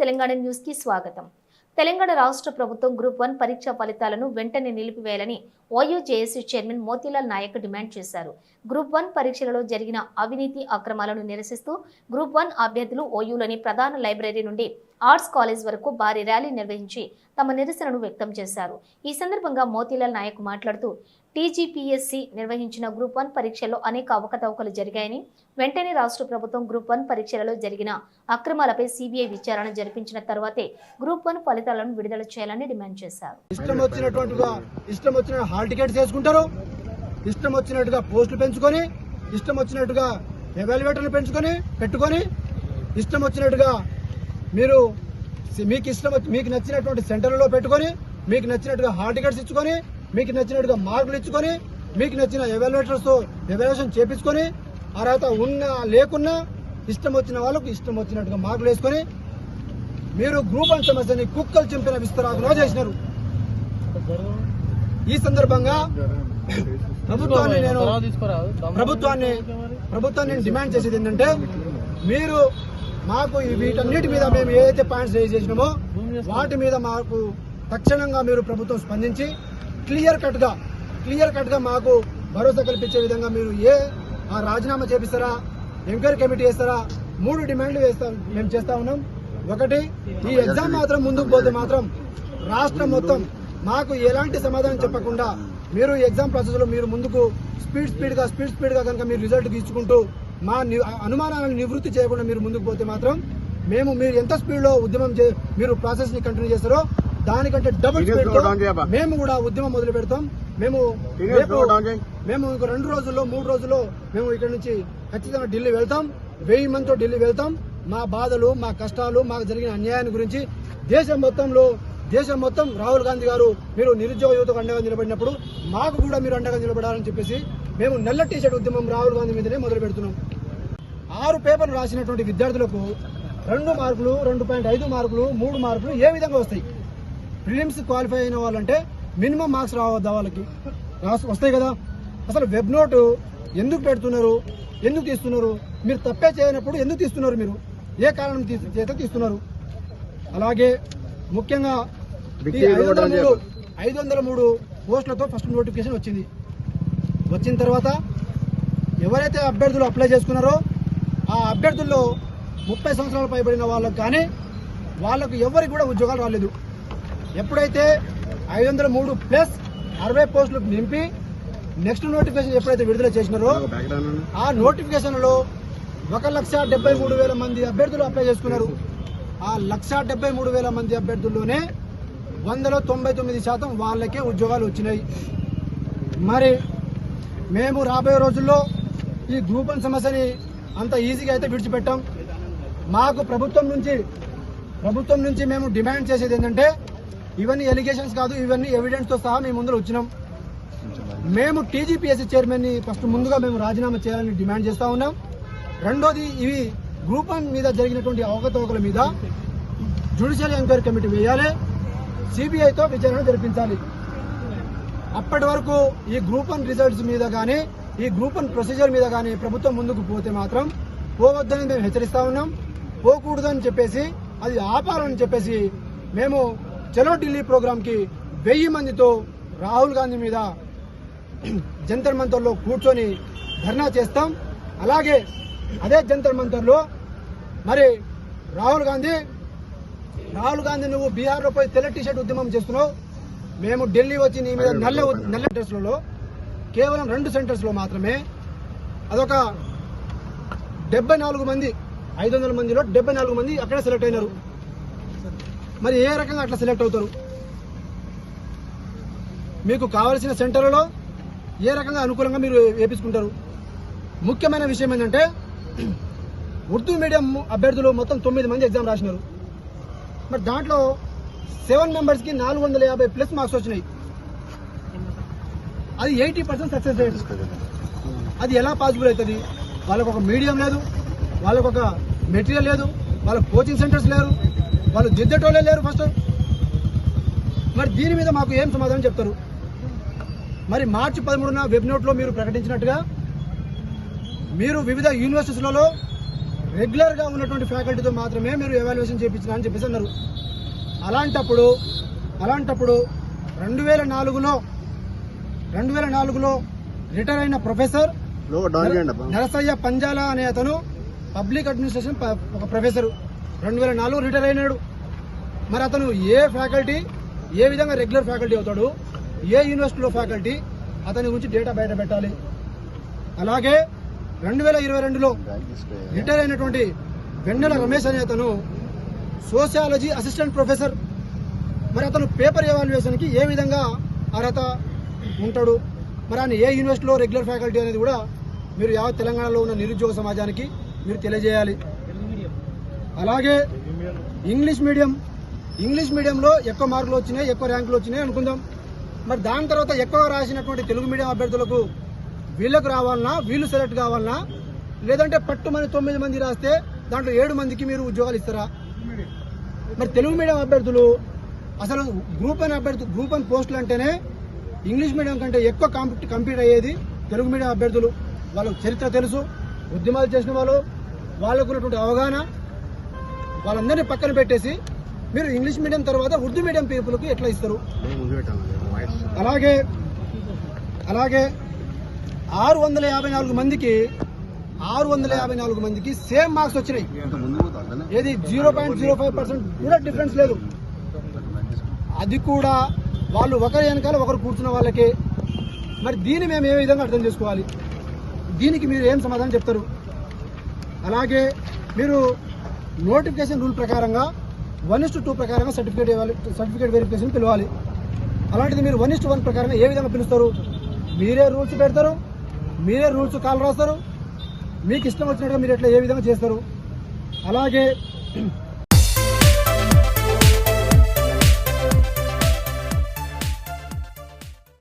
తెలంగాణ న్యూస్కి స్వాగతం. తెలంగాణ రాష్ట్ర ప్రభుత్వం గ్రూప్ వన్ పరీక్ష ఫలితాలను వెంటనే నిలిపివేయాలని OU JAC chairman Motilal Naik demand చేశారు. గ్రూప్ వన్ పరీక్షలలో జరిగిన అవినీతి అక్రమాలను నిరసిస్తూ గ్రూప్ వన్ అభ్యర్థులు ఓయూలోని ప్రధాన లైబ్రరీ నుండి ఆర్ట్స్ కాలేజ్ వరకు భారీ ర్యాలీ నిర్వహించి తమ నిరసనను వ్యక్తం చేశారు. ఈ సందర్భంగా మోతీలాల్ నాయక్ మాట్లాడుతూ టీజీపీఎస్సీ నిర్వహించిన గ్రూప్ వన్ పరీక్షల్లో అనేక అవకతవకలు జరిగాయని వెంటనే రాష్ట్ర ప్రభుత్వం గ్రూప్ వన్ పరీక్షలలో జరిగిన అక్రమాలపై సిబిఐ విచారణ జరిపించిన తర్వాతే గ్రూప్ వన్ ఫలితాలను విడుదల చేయాలని డిమాండ్ చేశారు. ఇష్టం ఇష్టం వచ్చిన హాల్ టికెట్స్ వేసుకుంటారు. ఇష్టం వచ్చినట్టుగా పోస్టులు పెంచుకొని ఇష్టం వచ్చినట్టుగా ఎవాల్యుయేటర్లు పెంచుకొని పెట్టుకొని ఇష్టం వచ్చినట్టుగా మీరు మీకు ఇష్టం వచ్చి- మీకు నచ్చినటువంటి సెంటర్లలో పెట్టుకొని మీకు నచ్చినట్టుగా హాల్ టికెట్స్ ఇచ్చుకొని మీకు నచ్చినట్టుగా మార్కులు ఇచ్చుకొని మీకు నచ్చిన ఎవాల్యుయేటర్స్ ఎవాల్యుయేషన్ చేపించుకొని ఆ తర్వాత ఉన్నా లేకున్నా ఇష్టం వచ్చిన వాళ్ళకు ఇష్టం వచ్చినట్టుగా మార్కులు వేసుకొని మీరు గ్రూప్ అండ్ సమస్యని కుక్కలు చింపిన విస్తరాకులో చేసినారు. ఈ సందర్భంగా ప్రభుత్వాన్ని నేను ప్రభుత్వాన్ని ప్రభుత్వాన్ని నేను డిమాండ్ చేసేది ఏంటంటే మీరు మాకు వీటన్నిటి మీద మేము ఏదైతే పాయింట్స్ రేజ్ చేసినామో వాటి మీద మాకు తక్షణంగా మీరు ప్రభుత్వం స్పందించి క్లియర్ కట్గా క్లియర్ కట్గా మాకు భరోసా కల్పించే విధంగా మీరు ఏ ఆ రాజీనామా చేపిస్తారా ఎంక్వైరీ కమిటీ వేస్తారా మూడు డిమాండ్లు వేస్తాం మేము చేస్తా ఉన్నాం. ఒకటి ఈ ఎగ్జామ్ మాత్రం ముందుకు పోతే మాత్రం రాష్ట్రం మొత్తం మాకు ఎలాంటి సమాధానం చెప్పకుండా మీరు ఎగ్జామ్ ప్రాసెస్లో మీరు ముందుకు స్పీడ్ స్పీడ్గా స్పీడ్ స్పీడ్గా కనుక మీరు రిజల్ట్ తీసుకుంటూ మా అనుమానాలను నివృత్తి చేయకుండా మీరు ముందుకు పోతే మాత్రం మేము మీరు ఎంత స్పీడ్లో ఉద్యమం చే మీరు ప్రాసెస్ని కంటిన్యూ చేస్తారో దానికంటే డబుల్ స్పీడ్ మేము కూడా ఉద్యమం మొదలు పెడతాం. మేము రేపు మేము ఇంకో రెండు రోజుల్లో మూడు రోజుల్లో మేము ఇక్కడ నుంచి ఖచ్చితంగా ఢిల్లీ వెళ్తాం. వెయ్యి మందితో ఢిల్లీ వెళ్తాం. మా బాధలు మా కష్టాలు మాకు జరిగిన అన్యాయాన్ని గురించి దేశం మొత్తంలో దేశం మొత్తం రాహుల్ గాంధీ గారు మీరు నిరుద్యోగ యువతకు అండగా నిలబడినప్పుడు మాకు కూడా మీరు అండగా నిలబడాలని చెప్పేసి మేము నల్ల టీషర్ట్ ఉద్యమం రాహుల్ గాంధీ మీదనే మొదలు పెడుతున్నాం. ఆరు పేపర్లు రాసినటువంటి విద్యార్థులకు రెండు మార్కులు రెండు పాయింట్ ఐదు మార్కులు మూడు మార్కులు ఏ విధంగా వస్తాయి? ప్రిలిమ్స్ క్వాలిఫై అయిన వాళ్ళంటే మినిమం మార్క్స్ రావద్దా వాళ్ళకి? వస్తాయి కదా. అసలు వెబ్ నోటు ఎందుకు పెడుతున్నారు? ఎందుకు తీస్తున్నారు? మీరు తప్పే చేయనప్పుడు ఎందుకు తీస్తున్నారు మీరు? ఏ కారణం తీ- చేత తీస్తున్నారు? అలాగే ముఖ్యంగా ఐదు వందల మూడు పోస్టులతో ఫస్ట్ నోటిఫికేషన్ వచ్చింది. వచ్చిన తర్వాత ఎవరైతే అభ్యర్థులు అప్లై చేసుకున్నారో ఆ అభ్యర్థుల్లో ముప్పై సంవత్సరాలు పైబడిన వాళ్ళకు కానీ వాళ్ళకు ఎవరికి కూడా ఉద్యోగాలు రాలేదు. ఎప్పుడైతే ఐదు వందల మూడు ప్లస్ అరవై పోస్టులు నింపి నెక్స్ట్ నోటిఫికేషన్ ఎప్పుడైతే విడుదల చేసినారో ఆ నోటిఫికేషన్లో ఒక లక్ష డెబ్బై మూడు వేల మంది అభ్యర్థులు అప్లై చేసుకున్నారు. ఆ లక్ష డెబ్బై మూడు వేల మంది అభ్యర్థుల్లోనే వందలో తొంభై తొమ్మిది శాతం వాళ్ళకే ఉద్యోగాలు వచ్చినాయి. మరి మేము రాబోయే రోజుల్లో ఈ గ్రూప్ వన్ సమస్యని అంత ఈజీగా అయితే విడిచిపెట్టాం. మాకు ప్రభుత్వం నుంచి ప్రభుత్వం నుంచి మేము డిమాండ్ చేసేది ఏంటంటే ఇవన్నీ ఎలిగేషన్స్ కాదు ఇవన్నీ ఎవిడెన్స్తో సహా మేము ముందర వచ్చినాం. మేము టీజీపీఎస్సీ చైర్మన్ని ఫస్ట్ ముందుగా మేము రాజీనామా చేయాలని డిమాండ్ చేస్తూ ఉన్నాం. రెండోది ఇవి గ్రూప్ వన్ మీద జరిగినటువంటి అవకతవకల మీద జ్యుడిషియల్ ఎంక్వైరీ కమిటీ వేయాలి. సిబిఐతో విచారణ జరిపించాలి. అప్పటి వరకు ఈ గ్రూప్ వన్ రిజల్ట్స్ మీద కానీ ఈ గ్రూప్ వన్ ప్రొసీజర్ మీద కానీ ప్రభుత్వం ముందుకు పోతే మాత్రం పోవద్దని మేము హెచ్చరిస్తా ఉన్నాం. పోకూడదని చెప్పేసి అది ఆపాలని చెప్పేసి మేము చలో ఢిల్లీ ప్రోగ్రాంకి వెయ్యి మందితో రాహుల్ గాంధీ మీద జంతర్ మంతర్లో కూర్చొని ధర్నా చేస్తాం. అలాగే అదే జంతర్ మంతర్లో మరి రాహుల్ గాంధీ రాహుల్ గాంధీ నువ్వు బీహార్లో పోయి తెల్ల టీషర్ట్ ఉద్యమం చేస్తున్నావు. మేము ఢిల్లీ వచ్చి నీ మీద నల్ల నల్ల సెంటర్స్లలో కేవలం రెండు సెంటర్స్లో మాత్రమే అదొక డెబ్బై నాలుగు మంది ఐదు వందల మందిలో డెబ్బై నాలుగు మంది అక్కడే సెలెక్ట్ అయినారు. మరి ఏ రకంగా అట్లా సెలెక్ట్ అవుతారు? మీకు కావలసిన సెంటర్లలో ఏ రకంగా అనుకూలంగా మీరు వేపించుకుంటారు? ముఖ్యమైన విషయం ఏంటంటే ఉర్దూ మీడియం అభ్యర్థులు మొత్తం తొమ్మిది మంది ఎగ్జామ్ రాసినారు. మరి దాంట్లో సెవెన్ మెంబర్స్కి నాలుగు వందల యాభై ప్లస్ మార్క్స్ వచ్చినాయి. అది ఎయిటీ పర్సెంట్ సక్సెస్ రేట్ అది ఎలా పాసిబుల్ అవుతుంది? వాళ్ళకు ఒక మీడియం లేదు వాళ్ళకు ఒక మెటీరియల్ లేదు వాళ్ళ కోచింగ్ సెంటర్స్ లేరు వాళ్ళు దిద్దేటోళ్ళే లేరు ఫస్ట్ మరి దీని మీద మాకు ఏం సమాధానం చెప్తారు? మరి మార్చి పదమూడున వెబ్ నోట్లో మీరు ప్రకటించినట్టుగా మీరు వివిధ యూనివర్సిటీలలో రెగ్యులర్గా ఉన్నటువంటి ఫ్యాకల్టీతో మాత్రమే మీరు ఎవాల్యుయేషన్ చేయించిన అని చెప్పేసి అన్నారు. అలాంటప్పుడు అలాంటప్పుడు రెండు వేల నాలుగులో రెండు వేల నాలుగులో రిటైర్ అయిన ప్రొఫెసర్ నరసయ్య పంజాల అనే అతను పబ్లిక్ అడ్మినిస్ట్రేషన్ ఒక ప్రొఫెసర్. రెండు వేల నాలుగు రిటైర్ అయినాడు. మరి అతను ఏ ఫ్యాకల్టీ ఏ విధంగా రెగ్యులర్ ఫ్యాకల్టీ అవుతాడు ఏ యూనివర్సిటీలో ఫ్యాకల్టీ అతని గురించి డేటా బయట పెట్టాలి. అలాగే రెండు వేల ఇరవై రెండులో రిటైర్ అయినటువంటి వెన్నెల రమేష్ అనే అతను సోషియాలజీ అసిస్టెంట్ ప్రొఫెసర్. మరి అతను పేపర్ ఎవాల్యుయేషన్కి ఏ విధంగా అర్హత ఉంటాడు? మరి ఆయన ఏ యూనివర్సిటీలో రెగ్యులర్ ఫ్యాకల్టీ అనేది కూడా మీరు యావత్ తెలంగాణలో ఉన్న నిరుద్యోగ సమాజానికి మీరు తెలియజేయాలి. అలాగే ఇంగ్లీష్ మీడియం ఇంగ్లీష్ మీడియంలో ఎక్కువ మార్కులు వచ్చినాయి ఎక్కువ ర్యాంకులు వచ్చినాయి అనుకుందాం. మరి దాని తర్వాత ఎక్కువ రాసినటువంటి తెలుగు మీడియం అభ్యర్థులకు వీళ్ళకు రావాలన్నా వీళ్ళు సెలెక్ట్ కావాలన్నా లేదంటే పట్టు మంది తొమ్మిది మంది రాస్తే దాంట్లో ఏడు మందికి మీరు ఉద్యోగాలు ఇస్తారా? మరి తెలుగు మీడియం అభ్యర్థులు అసలు గ్రూప్ వన్ అభ్యర్థి గ్రూప్ వన్ పోస్టులు అంటేనే ఇంగ్లీష్ మీడియం కంటే ఎక్కువ కాంపి కంపీట్ అయ్యేది తెలుగు మీడియం అభ్యర్థులు. వాళ్ళకు చరిత్ర తెలుసు ఉద్యమాలు చేసిన వాళ్ళు వాళ్ళకు ఉన్నటువంటి అవగాహన వాళ్ళందరినీ పక్కన పెట్టేసి మీరు ఇంగ్లీష్ మీడియం తర్వాత ఉర్దూ మీడియం పీపుల్కి ఎట్లా ఇస్తారు? అలాగే అలాగే ఆరు వందల యాభై నాలుగు మందికి ఆరు వందల యాభై నాలుగు మందికి సేమ్ మార్క్స్ వచ్చినాయి. ఏది zero point zero five percent కూడా డిఫరెన్స్ లేదు. అది కూడా వాళ్ళు ఒకరి వెనకాల ఒకరు కూర్చున్న వాళ్ళకి. మరి దీన్ని మేము ఏ విధంగా అర్థం చేసుకోవాలి? దీనికి మీరు ఏం సమాధానం చెప్తారు? అలాగే మీరు నోటిఫికేషన్ రూల్ ప్రకారంగా వన్ ఇస్ టూ ప్రకారంగా సర్టిఫికేట్ ఇవ్వాలి సర్టిఫికేట్ వెరిఫికేషన్ పిలవాలి అలాంటిది మీరు వన్ ఇస్ వన్ ప్రకారంగా ఏ విధంగా పిలుస్తారు? మీరే రూల్స్ పెడతారు మీరే రూల్స్ కాల్ రాస్తారు మీకు ఇష్టం వచ్చినట్టుగా మీరు ఎట్లా ఏ విధంగా చేస్తారు. అలాగే